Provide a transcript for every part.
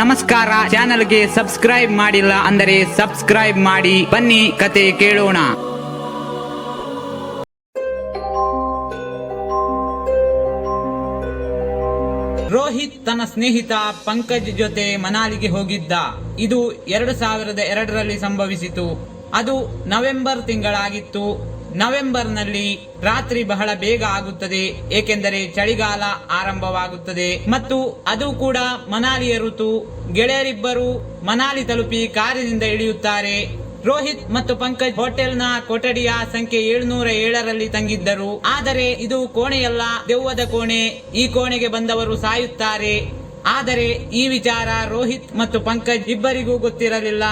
ನಮಸ್ಕಾರ. ಚಾನೆಲ್ಗೆ ಸಬ್ಸ್ಕ್ರೈಬ್ ಮಾಡಿಲ್ಲ ಅಂದರೆ ಸಬ್ಸ್ಕ್ರೈಬ್ ಮಾಡಿ. ಬನ್ನಿ, ಕತೆ ಕೇಳೋಣ. ರೋಹಿತ್ ತನ್ನ ಸ್ನೇಹಿತ ಪಂಕಜ್ ಜೊತೆ ಮನಾಲಿಗೆ ಹೋಗಿದ್ದ. ಇದು ಎರಡು ಸಾವಿರದ ಎರಡರಲ್ಲಿ ಸಂಭವಿಸಿತು. ಅದು ನವೆಂಬರ್ ತಿಂಗಳಾಗಿತ್ತು. ನವೆಂಬರ್ನಲ್ಲಿ ರಾತ್ರಿ ಬಹಳ ಬೇಗ ಆಗುತ್ತದೆ, ಏಕೆಂದರೆ ಚಳಿಗಾಲ ಆರಂಭವಾಗುತ್ತದೆ. ಮತ್ತು ಅದು ಕೂಡ ಮನಾಲಿಯ ಋತು. ಗೆಳೆಯರಿಬ್ಬರು ಮನಾಲಿ ತಲುಪಿ ಕಾರಿನಿಂದ ಇಳಿಯುತ್ತಾರೆ. ರೋಹಿತ್ ಮತ್ತು ಪಂಕಜ್ ಹೋಟೆಲ್ನ ಕೊಠಡಿಯ ಸಂಖ್ಯೆ ಏಳ್ನೂರ ಏಳರಲ್ಲಿ ತಂಗಿದ್ದರು. ಆದರೆ ಇದು ಕೋಣೆಯಲ್ಲ, ದೆವ್ವದ ಕೋಣೆ. ಈ ಕೋಣೆಗೆ ಬಂದವರು ಸಾಯುತ್ತಾರೆ. ಆದರೆ ಈ ವಿಚಾರ ರೋಹಿತ್ ಮತ್ತು ಪಂಕಜ್ ಇಬ್ಬರಿಗೂ ಗೊತ್ತಿರಲಿಲ್ಲ.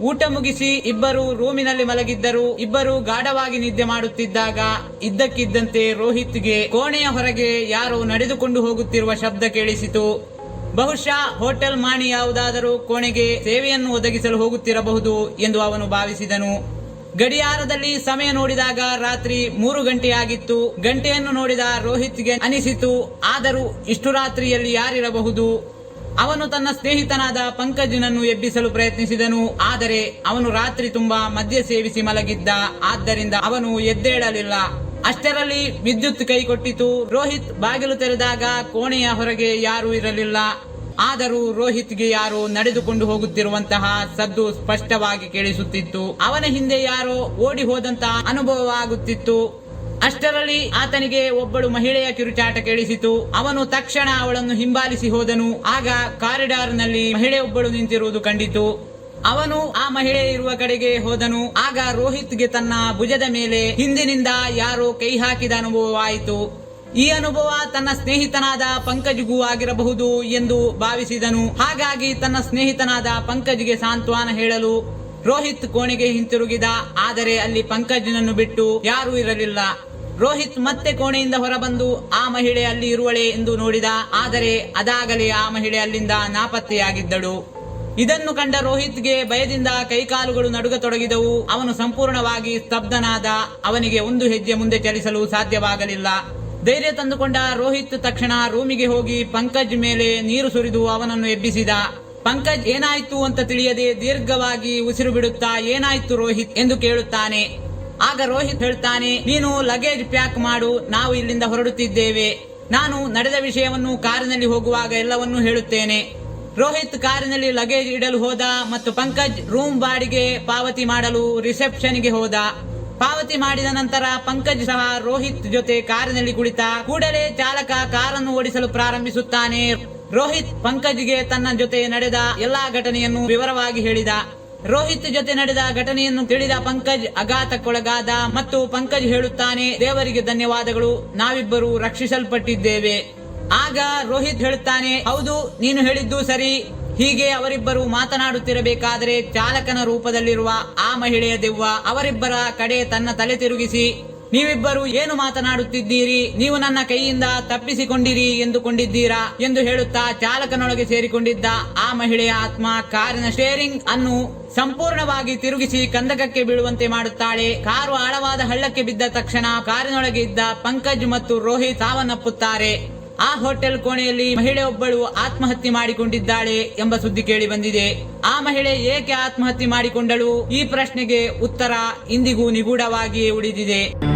ಊಟ ಮುಗಿಸಿ ಇಬ್ಬರು ರೂಮಿನಲ್ಲಿ ಮಲಗಿದ್ದರು. ಇಬ್ಬರು ಗಾಢವಾಗಿ ನಿದ್ದೆ ಮಾಡುತ್ತಿದ್ದಾಗ ಇದ್ದಕ್ಕಿದ್ದಂತೆ ರೋಹಿತ್ಗೆ ಕೋಣೆಯ ಹೊರಗೆ ಯಾರೋ ನಡೆದುಕೊಂಡು ಹೋಗುತ್ತಿರುವ ಶಬ್ದ ಕೇಳಿಸಿತು. ಬಹುಶಃ ಹೋಟೆಲ್ ಮಾಣಿ ಯಾವುದಾದರೂ ಕೋಣೆಗೆ ಸೇವೆಯನ್ನು ಒದಗಿಸಲು ಹೋಗುತ್ತಿರಬಹುದು ಎಂದು ಅವನು ಭಾವಿಸಿದನು. ಗಡಿಯಾರದಲ್ಲಿ ಸಮಯ ನೋಡಿದಾಗ ರಾತ್ರಿ ಮೂರು ಗಂಟೆಯಾಗಿತ್ತು. ಗಂಟೆಯನ್ನು ನೋಡಿದ ರೋಹಿತ್ಗೆ ಅನಿಸಿತು, ಆದರೂ ಇಷ್ಟು ರಾತ್ರಿಯಲ್ಲಿ ಯಾರಿರಬಹುದು? ಅವನು ತನ್ನ ಸ್ನೇಹಿತನಾದ ಪಂಕಜನನ್ನು ಎಬ್ಬಿಸಲು ಪ್ರಯತ್ನಿಸಿದನು, ಆದರೆ ಅವನು ರಾತ್ರಿ ತುಂಬಾ ಮದ್ಯ ಸೇವಿಸಿ ಮಲಗಿದ್ದ. ಆದ್ದರಿಂದ ಅವನು ಎದ್ದೇಳಲಿಲ್ಲ. ಅಷ್ಟರಲ್ಲಿ ವಿದ್ಯುತ್ ಕೈಕೊಟ್ಟಿತು ರೋಹಿತ್ ಬಾಗಿಲು ತೆರೆದಾಗ ಕೋಣೆಯ ಹೊರಗೆ ಯಾರೂ ಇರಲಿಲ್ಲ. ಆದರೂ ರೋಹಿತ್ಗೆ ಯಾರೋ ನಡೆದುಕೊಂಡು ಹೋಗುತ್ತಿರುವಂತಹ ಸದ್ದು ಸ್ಪಷ್ಟವಾಗಿ ಕೇಳಿಸುತ್ತಿತ್ತು. ಅವನ ಹಿಂದೆ ಯಾರೋ ಓಡಿ ಹೋದಂತಹ ಅನುಭವವಾಗುತ್ತಿತ್ತು. ಅಷ್ಟರಲ್ಲಿ ಆತನಿಗೆ ಒಬ್ಬಳು ಮಹಿಳೆಯ ಕಿರುಚಾಟ ಕೇಳಿಸಿತು. ಅವನು ತಕ್ಷಣ ಅವಳನ್ನು ಹಿಂಬಾಲಿಸಿ ಹೋದನು. ಆಗ ಕಾರಿಡಾರ್ನಲ್ಲಿ ಮಹಿಳೆಯೊಬ್ಬಳು ನಿಂತಿರುವುದು ಕಂಡಿತು. ಅವನು ಆ ಮಹಿಳೆ ಇರುವ ಕಡೆಗೆ ಹೋದನು. ಆಗ ರೋಹಿತ್ಗೆ ತನ್ನ ಭುಜದ ಮೇಲೆ ಹಿಂದಿನಿಂದ ಯಾರೋ ಕೈ ಹಾಕಿದ ಅನುಭವವಾಯಿತು ಈ ಅನುಭವ ತನ್ನ ಸ್ನೇಹಿತನಾದ ಪಂಕಜ್ಗೂ ಆಗಿರಬಹುದು ಎಂದು ಭಾವಿಸಿದನು. ಹಾಗಾಗಿ ತನ್ನ ಸ್ನೇಹಿತನಾದ ಪಂಕಜ್ಗೆ ಸಾಂತ್ವನ ಹೇಳಲು ರೋಹಿತ್ ಕೋಣೆಗೆ ಹಿಂತಿರುಗಿದ. ಆದರೆ ಅಲ್ಲಿ ಪಂಕಜ್ನನ್ನು ಬಿಟ್ಟು ಯಾರೂ ಇರಲಿಲ್ಲ. ರೋಹಿತ್ ಮತ್ತೆ ಕೋಣೆಯಿಂದ ಹೊರಬಂದು ಆ ಮಹಿಳೆ ಅಲ್ಲಿ ಇರುವಳೆ ಎಂದು ನೋಡಿದ, ಆದರೆ ಅದಾಗಲೇ ಆ ಮಹಿಳೆ ಅಲ್ಲಿಂದ ನಾಪತ್ತೆಯಾಗಿದ್ದಳು. ಇದನ್ನು ಕಂಡ ರೋಹಿತ್ಗೆ ಭಯದಿಂದ ಕೈಕಾಲುಗಳು ನಡುಗತೊಡಗಿದವು. ಅವನು ಸಂಪೂರ್ಣವಾಗಿ ಸ್ತಬ್ಧನಾದ, ಅವನಿಗೆ ಒಂದು ಹೆಜ್ಜೆ ಮುಂದೆ ಚಲಿಸಲು ಸಾಧ್ಯವಾಗಲಿಲ್ಲ. ಧೈರ್ಯ ತಂದುಕೊಂಡ ರೋಹಿತ್ ತಕ್ಷಣ ರೂಮಿಗೆ ಹೋಗಿ ಪಂಕಜ್ ಮೇಲೆ ನೀರು ಸುರಿದು ಅವನನ್ನು ಎಬ್ಬಿಸಿದ. ಪಂಕಜ್ ಏನಾಯ್ತು ಅಂತ ತಿಳಿಯದೆ ದೀರ್ಘವಾಗಿ ಉಸಿರು ಬಿಡುತ್ತಾ, ಏನಾಯ್ತು ರೋಹಿತ್ ಎಂದು ಕೇಳುತ್ತಾನೆ. ಆಗ ರೋಹಿತ್ ಹೇಳ್ತಾನೆ, ನೀನು ಲಗೇಜ್ ಪ್ಯಾಕ್ ಮಾಡು, ನಾವು ಇಲ್ಲಿಂದ ಹೊರಡುತ್ತಿದ್ದೇವೆ. ನಾನು ನಡೆದ ವಿಷಯವನ್ನು ಕಾರಿನಲ್ಲಿ ಹೋಗುವಾಗ ಎಲ್ಲವನ್ನೂ ಹೇಳುತ್ತೇನೆ. ರೋಹಿತ್ ಕಾರಿನಲ್ಲಿ ಲಗೇಜ್ ಇಡಲು ಹೋದ ಮತ್ತು ಪಂಕಜ್ ರೂಮ್ ಬಾಡಿಗೆ ಪಾವತಿ ಮಾಡಲು ರಿಸೆಪ್ಷನ್ಗೆ ಹೋದ. ಪಾವತಿ ಮಾಡಿದ ನಂತರ ಪಂಕಜ್ ಸಹ ರೋಹಿತ್ ಜೊತೆ ಕಾರಿನಲ್ಲಿ ಕುಳಿತ ಕೂಡಲೇ ಚಾಲಕ ಕಾರನ್ನು ಓಡಿಸಲು ಪ್ರಾರಂಭಿಸುತ್ತಾನೆ. ರೋಹಿತ್ ಪಂಕಜ್ಗೆ ತನ್ನ ಜೊತೆ ನಡೆದ ಎಲ್ಲಾ ಘಟನೆಯನ್ನು ವಿವರವಾಗಿ ಹೇಳಿದ. ರೋಹಿತ್ ಜೊತೆ ನಡೆದ ಘಟನೆಯನ್ನು ತಿಳಿದ ಪಂಕಜ್ ಆಘಾತಕ್ಕೊಳಗಾದ ಮತ್ತು ಪಂಕಜ್ ಹೇಳುತ್ತಾನೆ, ದೇವರಿಗೆ ಧನ್ಯವಾದಗಳು. ನಾವಿಬ್ಬರು ರಕ್ಷಿಸಲ್ಪಟ್ಟಿದ್ದೇವೆ. ಆಗ ರೋಹಿತ್ ಹೇಳುತ್ತಾನೆ, ಹೌದು, ನೀನು ಹೇಳಿದ್ದು ಸರಿ. ಹೀಗೆ ಅವರಿಬ್ಬರು ಮಾತನಾಡುತ್ತಿರಬೇಕಾದರೆ ಚಾಲಕನ ರೂಪದಲ್ಲಿರುವ ಆ ಮಹಿಳೆಯ ದೆವ್ವ ಅವರಿಬ್ಬರ ಕಡೆ ತನ್ನ ತಲೆ ತಿರುಗಿಸಿ. ನೀವಿಬ್ಬರು ಏನು ಮಾತನಾಡುತ್ತಿದ್ದೀರಿ? ನೀವು ನನ್ನ ಕೈಯಿಂದ ತಪ್ಪಿಸಿಕೊಂಡಿರಿ ಎಂದುಕೊಂಡಿದ್ದೀರಾ? ಎಂದು ಹೇಳುತ್ತಾ ಚಾಲಕನೊಳಗೆ ಸೇರಿಕೊಂಡಿದ್ದ ಆ ಮಹಿಳೆಯ ಆತ್ಮ ಕಾರಿನ ಸ್ಟೇರಿಂಗ್ ಅನ್ನು ಸಂಪೂರ್ಣವಾಗಿ ತಿರುಗಿಸಿ ಕಂದಕಕ್ಕೆ ಬೀಳುವಂತೆ ಮಾಡುತ್ತಾಳೆ. ಕಾರು ಆಳವಾದ ಹಳ್ಳಕ್ಕೆ ಬಿದ್ದ ತಕ್ಷಣ ಕಾರಿನೊಳಗೆ ಇದ್ದ ಪಂಕಜ್ ಮತ್ತು ರೋಹಿತ್ ಸಾವನ್ನಪ್ಪುತ್ತಾರೆ. ಆ ಹೋಟೆಲ್ ಕೋಣೆಯಲ್ಲಿ ಮಹಿಳೆಯೊಬ್ಬಳು ಆತ್ಮಹತ್ಯೆ ಮಾಡಿಕೊಂಡಿದ್ದಾಳೆ ಎಂಬ ಸುದ್ದಿ ಕೇಳಿ ಬಂದಿದೆ. ಆ ಮಹಿಳೆ ಏಕೆ ಆತ್ಮಹತ್ಯೆ ಮಾಡಿಕೊಂಡಳು? ಈ ಪ್ರಶ್ನೆಗೆ ಉತ್ತರ ಇಂದಿಗೂ ನಿಗೂಢವಾಗಿಯೇ ಉಳಿದಿದೆ.